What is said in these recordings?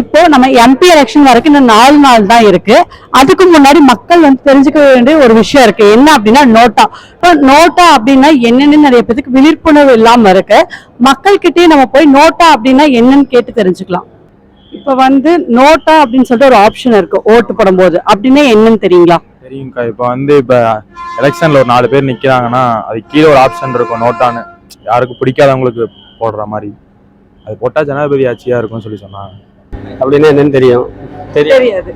இப்போ நம்ம MP election வரைக்கும் இன்னும் நாலு நாள் தான் இருக்கு. அதுக்கு முன்னாடி மக்கள் வந்து தெரிஞ்சுக்க வேண்டிய ஒரு விஷயம் இருக்கு. என்ன அப்படின்னா நோட்டா. இப்போ நோட்டா அப்படின்னா என்னன்னு நிறைய பேருக்கு விழிப்புணர்வு இல்லாம இருக்கு. மக்கள்கிட்டயே நம்ம போய் நோட்டா அப்படின்னா என்னன்னு கேட்டு தெரிஞ்சுக்கலாம். இப்போ வந்து நோட்டா அப்படின்னு சொல்லிட்டு ஒரு ஆப்ஷன் இருக்கு. ஓட்டு போடும்போது. அப்படின்னா என்னன்னு தெரியுங்களா? தெரியும்க்கா. இப்போ வந்து இப்போ எலெக்ஷனில் ஒரு நாலு பேர் நிற்கிறாங்கன்னா அது கீழே ஒரு ஆப்ஷன் இருக்கும் நோட்டான்னு. யாருக்கு பிடிக்காதவங்களுக்கு போடுற மாதிரி. அது போட்டால் ஜனாதிபதி ஆட்சியாக இருக்கும்னு சொல்லி சொன்னாங்க. அப்படின்னா என்னன்னு தெரியும். தெரியாது.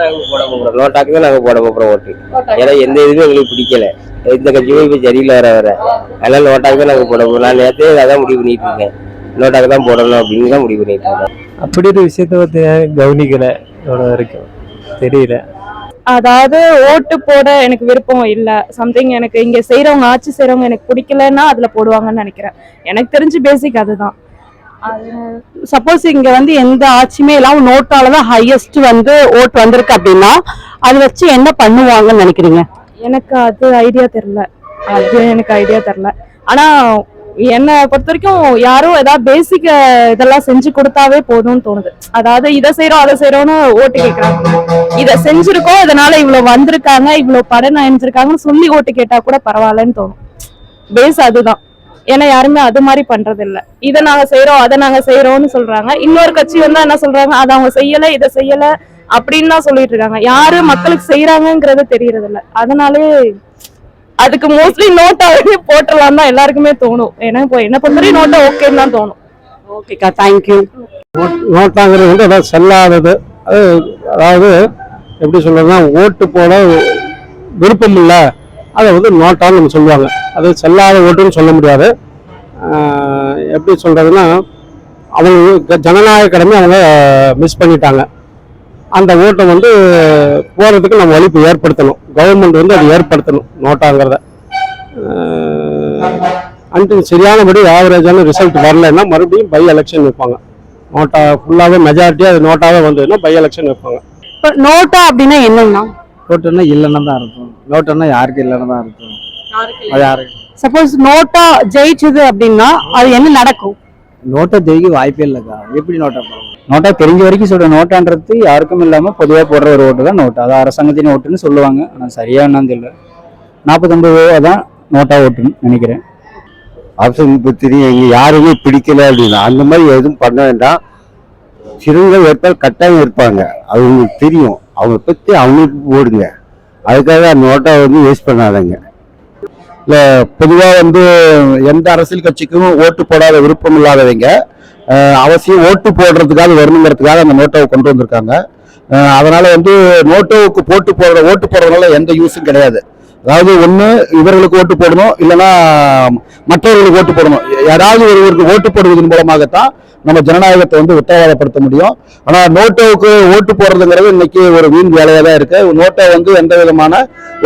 நாங்கள் போட போகிறோம் நோட்டாக்கு தான் நாங்கள் போட போகிறோம் ஓட்டு ஏன்னா எந்த இதுவும் எங்களுக்கு பிடிக்கல. எந்த கட்சியுமே இப்போ சரியில்லை வர வர அதனால நோட்டாக்கு தான் நாங்கள் போட போகிறோம் நான் அதான் முடிவு பண்ணிட்டு இருக்கேன். நோட்டாக்கு தான் போடணும் அப்படின்னு தான் முடிவு பண்ணிட்டு இருக்கேன். அப்படி ஒரு விஷயத்த நான் கவனிக்கல வரைக்கும்? தெரியல. அதாவது ஓட்டு போட எனக்கு விருப்பம் இல்ல. சம்திங் எனக்கு இங்க செய்றவங்க ஆட்சி செய்றவங்க எனக்கு பிடிக்கலன்னா அதுல போடுவாங்கன்னு நினைக்கிறேன். எனக்கு தெரிஞ்சு பேசிக் அதுதான். சப்போஸ் இங்க வந்து எந்த ஆட்சியுமே இல்லாம நோட்டால தான் ஹையஸ்ட் வந்து ஓட்டு வந்திருக்கு அப்படின்னா அது வச்சு என்ன பண்ணுவாங்கன்னு நினைக்கிறீங்க? எனக்கு அது ஐடியா தெரியல. அது எனக்கு ஐடியா தெரியல. ஆனா என்னை பொறுத்த வரைக்கும் யாரும் ஏதாவது பேசிக் இதெல்லாம் செஞ்சு கொடுத்தாவே போதும்னு தோணுது. அதாவது இதை செய்யறோம் அதை செய்யறோம்னு ஓட்டு கேட்கறாங்க இதை செஞ்சிருக்கோம் இதனால இவ்வளவு வந்திருக்காங்க இவ்வளவு படம் அணிஞ்சிருக்காங்கன்னு சொல்லி ஓட்டு கேட்டா கூட பரவாயில்லன்னு தோணும். பேஸ் அதுதான். ஏன்னா யாருமே அது மாதிரி பண்றது இல்ல இதை நாங்க செய்றோம் அதை நாங்க செய்றோம்னு சொல்றாங்க. இன்னொரு கட்சி வந்து என்ன சொல்றாங்க? அதை அவங்க செய்யல இதை செய்யல அப்படின்னு தான் சொல்லிட்டு இருக்காங்க. யாரு மக்களுக்கு செய்யறாங்கங்கிறது தெரியறது இல்ல அதனாலே அதுக்கு மோஸ்ட்லி நோட்டாவே போட்டுடலாம் தான் எல்லாருக்குமே தோணும். ஏன்னா இப்போ என்ன பொறுத்தவரைக்கும் நோட்டா ஓகேன்னு தான் தோணும். ஓகேக்கா தேங்க்யூ நோட்டாங்கிறது வந்து அதாவது செல்லாதது. அது அதாவது எப்படி சொல்றதுன்னா ஓட்டு போட விருப்பம் இல்லை. அதை வந்து நோட்டான்னு நம்ம சொல்லுவாங்க. அது செல்லாத ஓட்டுன்னு சொல்ல முடியாது. எப்படி சொல்கிறதுன்னா அவங்க ஜனநாயக கடமை அவங்க மிஸ் பண்ணிட்டாங்க. அந்த ஓட்டை வந்து போகிறதுக்கு நம்ம ஒழிப்பு ஏற்படுத்தணும். கவர்மெண்ட் வந்து அதை ஏற்படுத்தணும் நோட்டாங்கிறத அன்ட்டு சரியானபடி ஆவரேஜான ரிசல்ட் வரலைன்னா மறுபடியும் பை எலெக்ஷன் வைப்பாங்க. நோட்டா ஃபுல்லாகவே மெஜாரிட்டியாக அது நோட்டாவே வந்ததுன்னா பை எலெக்ஷன் வைப்பாங்க. இப்போ நோட்டா அப்படின்னா என்னன்னா நோட்டுன்னா இல்லைன்னா தான் இருக்கும் நோட்டுன்னா யாருக்கு இல்லைன்னா தான் இருக்கும் அது யாருக்கு சப்போஸ் நோட்டா ஜெயிச்சது அப்படின்னா அது என்ன நடக்கும்? நோட்டை ஜெயிக்க வாய்ப்பே இல்லைக்கா. எப்படி நோட்டா போடுறது? நோட்டா தெரிஞ்ச வரைக்கும் சொல்ற நோட்டான்றது யாருக்கும் இல்லாம பொதுவா போடுற ஒரு ஓட்டு தான் நோட்டு அது அரசாங்கத்தின் ஓட்டுன்னு சொல்லுவாங்க. ஆனா சரியா என்னன்னு தெரியல. நாற்பத்தொன்பது ரூபா தான் நோட்டா ஓட்டுன்னு நினைக்கிறேன். ஆப்ஷன் தெரியும் எங்க யாருமே பிடிக்கல அப்படின்னா அந்த மாதிரி எதுவும் பண்ண வேண்டாம். சிறந்த வேட்பாளர் கட்டாயம் இருப்பாங்க. அது உங்களுக்கு தெரியும். அவங்க பற்றி அவங்களுக்கு போடுங்க. அதுக்காக நோட்டை வந்து வேஸ்ட் பண்ணாதங்க. இல்லை பொதுவாக வந்து எந்த அரசியல் கட்சிக்கும் ஓட்டு போடாத விருப்பம் இல்லாதவங்க அவசியம் ஓட்டு போடுறதுக்காக வரணுங்கிறதுக்காக அந்த நோட்டோவை கொண்டு வந்திருக்காங்க. அதனால் வந்து நோட்டோவுக்கு போட்டு போடுற ஓட்டு போடுறதுனால எந்த யூஸும் கிடையாது. அதாவது ஒன்று இவர்களுக்கு ஓட்டு போடணும் இல்லைன்னா மற்றவர்களுக்கு ஓட்டு போடணும். யாராவது ஒருவருக்கு ஓட்டு போடுவதன் மூலமாகத்தான் நம்ம ஜனநாயகத்தை வந்து உத்தரவாதப்படுத்த முடியும். ஆனால் நோட்டோவுக்கு ஓட்டு போடுறதுங்கிறது இன்னைக்கு ஒரு வீண் வேலையாக தான் இருக்கு. நோட்டோ வந்து எந்த விதமான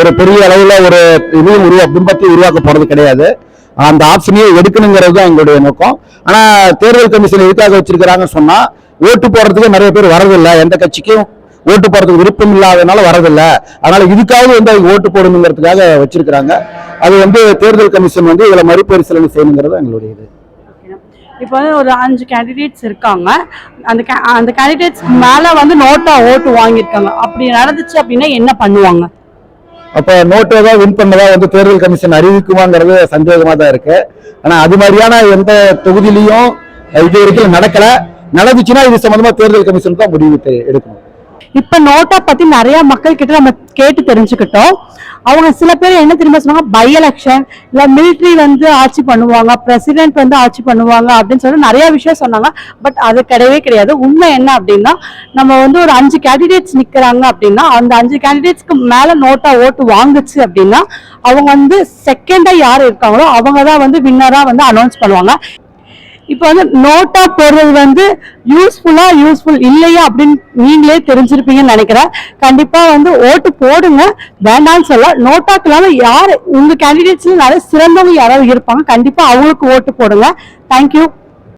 ஒரு பெரிய அளவில் ஒரு இதையும் உருவா பிம்பத்தை உருவாக்க போறது கிடையாது. அந்த ஆப்ஷனையே எடுக்கணுங்கிறது தான் எங்களுடைய நோக்கம். ஆனால் தேர்தல் கமிஷன் எதுக்காக வச்சிருக்கிறாங்கன்னு சொன்னால் ஓட்டு போடுறதுக்கு நிறைய பேர் வரதில்லை. எந்த கட்சிக்கும் ஓட்டு போடுறதுக்கு விருப்பம் இல்லாதனால வரதில்லை. அதனால இதுக்காவது வந்து அவங்க ஓட்டு போடணுங்கிறதுக்காக வச்சிருக்கிறாங்க. அது வந்து தேர்தல் கமிஷன் வந்து இதில் மறுபரிசீலனை செய்யணுங்கிறது எங்களுடைய இது. இப்போ வந்து ஒரு அஞ்சு கேண்டிடேட்ஸ் இருக்காங்க. அந்த அந்த கேண்டிடேட்ஸ் மேலே வந்து நோட்டா ஓட்டு வாங்கியிருக்காங்க. அப்படி நடந்துச்சு அப்படின்னா என்ன பண்ணுவாங்க? அப்போ நோட்டை தான் வின் பண்ணதா வந்து தேர்தல் கமிஷன் அறிவிக்குமாங்கிறது சந்தேகமாக தான் இருக்கு. ஆனால் அது மாதிரியான எந்த தொகுதியிலையும் இது வரைக்கும் நடக்கல. நடந்துச்சுன்னா இது சம்மந்தமாக தேர்தல் கமிஷன் தான் முடிவு எடுக்கணும். இப்ப நோட்டா பத்தி நிறைய மக்கள் கிட்ட நம்ம கேட்டு தெரிஞ்சுக்கிட்டோம். அவங்க சில பேர் என்ன திரும்ப சொன்னாங்க? பை எலெக்ஷன் இல்ல மிலிட்ரி வந்து ஆட்சி பண்ணுவாங்க பிரசிடென்ட் வந்து ஆட்சி பண்ணுவாங்க அப்படின்னு சொல்லி நிறைய விஷயம் சொன்னாங்க. பட் அது கிடையவே கிடையாது. உண்மை என்ன அப்படின்னா நம்ம வந்து ஒரு அஞ்சு கேண்டிடேட்ஸ் நிக்கிறாங்க அப்படின்னா அந்த அஞ்சு கேண்டிடேட்ஸ்க்கு மேல நோட்டா ஓட்டு வாங்குச்சு அப்படின்னா அவங்க வந்து செகண்டா யார் இருக்காங்களோ அவங்க தான் வந்து வின்னரா வந்து அனௌன்ஸ் பண்ணுவாங்க. இப்போ வந்து நோட்டா போடுறது வந்து யூஸ்ஃபுல்லா யூஸ்ஃபுல் இல்லையா அப்படின்னு நீங்களே தெரிஞ்சிருப்பீங்கன்னு நினைக்கிறேன். கண்டிப்பா வந்து ஓட்டு போடுங்க. வேண்டாம்னு சொல்ல நோட்டாக்கு இல்லாம யாரு உங்க கேண்டிடேட்ஸ்ல நிறைய சிறந்தவங்க யாராவது இருப்பாங்க. கண்டிப்பா அவங்களுக்கு ஓட்டு போடுங்க. தேங்க்யூ